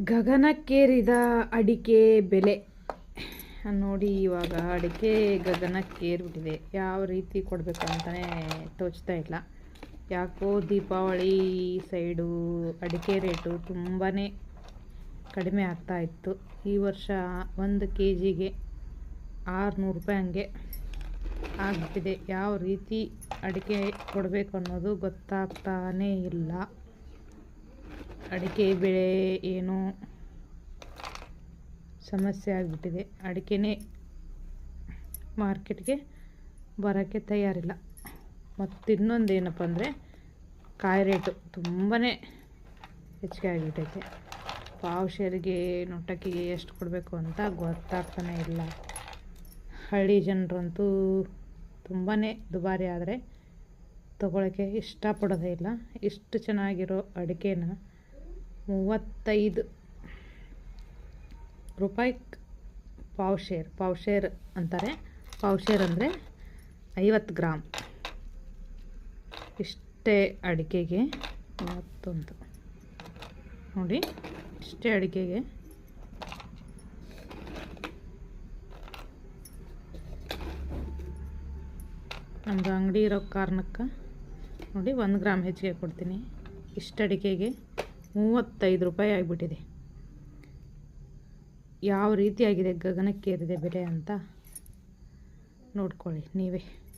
ಗಗನಕ್ಕೇರಿದ ಅಡಿಕೆ ಬೆಲೆ. ನೋಡಿ ಇವಾಗ ಅಡಿಕೆ ಗಗನಕ್ಕೇರಿಬಿಟ್ಟಿದೆ. ಯಾವ ರೀತಿ ಕೊಡಬೇಕು ಅಂತಲೇ ತೋಚ್ತಾ ಇಲ್ಲ. ಯಾಕೋ ದೀಪಾವಳಿ ಸೈಡು ಅಡಿಕೆ ರೇಟು ತುಂಬಾ ಕಡಿಮೆ ಆಗ್ತಾ ಇತ್ತು. ಈ ವರ್ಷ ಒಂದು ಕೆ ಜಿಗೆ ಆರುನೂರು ರೂಪಾಯಿ ಹಂಗೆ ಆಗ್ಬಿಟ್ಟಿದೆ. ಯಾವ ರೀತಿ ಅಡಿಕೆ ಕೊಡಬೇಕು ಅನ್ನೋದು ಗೊತ್ತಾಗ್ತಾನೇ ಇಲ್ಲ. ಅಡಿಕೆ, ಬೆಳೆ ಏನೋ ಸಮಸ್ಯೆ ಆಗಿಬಿಟ್ಟಿದೆ. ಅಡಿಕೆನೇ ಮಾರ್ಕೆಟ್ಗೆ ಬರೋಕ್ಕೆ ತಯಾರಿಲ್ಲ. ಮತ್ತು ಇನ್ನೊಂದು ಏನಪ್ಪ ಅಂದರೆ ಕಾಯಿ ರೇಟು ತುಂಬಾ ಹೆಚ್ಚಿಗೆ ಆಗಿಬಿಟ್ಟೈತೆ. ಪಾವು ಶೇರಿಗೆ, ನೊಟ್ಟಕ್ಕಿಗೆ ಎಷ್ಟು ಕೊಡಬೇಕು ಅಂತ ಗೊತ್ತಾಗ್ತಾನೆ ಇಲ್ಲ. ಹಳ್ಳಿ ಜನರಂತೂ ತುಂಬಾ ದುಬಾರಿ ಆದರೆ ತೊಗೊಳಕ್ಕೆ ಇಷ್ಟಪಡೋದೇ ಇಲ್ಲ. ಇಷ್ಟು ಚೆನ್ನಾಗಿರೋ ಅಡಿಕೆನ ಮೂವತ್ತೈದು. ರೂಪಾಯಿ ಪಾವ್ ಶೇರ್ ಪಾವ್ ಶೇರ್ ಅಂತಾರೆ. ಪಾವ್ ಶೇರ್ ಅಂದರೆ ಐವತ್ತು ಗ್ರಾಮ್ ಇಷ್ಟೇ ಅಡಿಕೆಗೆ ಮೂವತ್ತೊಂದು. ನೋಡಿ, ಇಷ್ಟೇ ಅಡಿಕೆಗೆ. ನಮ್ದು ಅಂಗಡಿ ಇರೋ ಕಾರಣಕ್ಕೆ ನೋಡಿ, ಒಂದು ಗ್ರಾಮ್ ಹೆಚ್ಚಿಗೆ ಕೊಡ್ತೀನಿ. ಇಷ್ಟು ಅಡಿಕೆಗೆ ಮೂವತ್ತೈದು ರೂಪಾಯಿ ಆಗಿಬಿಟ್ಟಿದೆ. ಯಾವ ರೀತಿಯಾಗಿದೆ ಗಗನಕ್ಕೇರಿದೆ ಬೆಲೆ ಅಂತ ನೋಡ್ಕೊಳ್ಳಿ ನೀವೇ.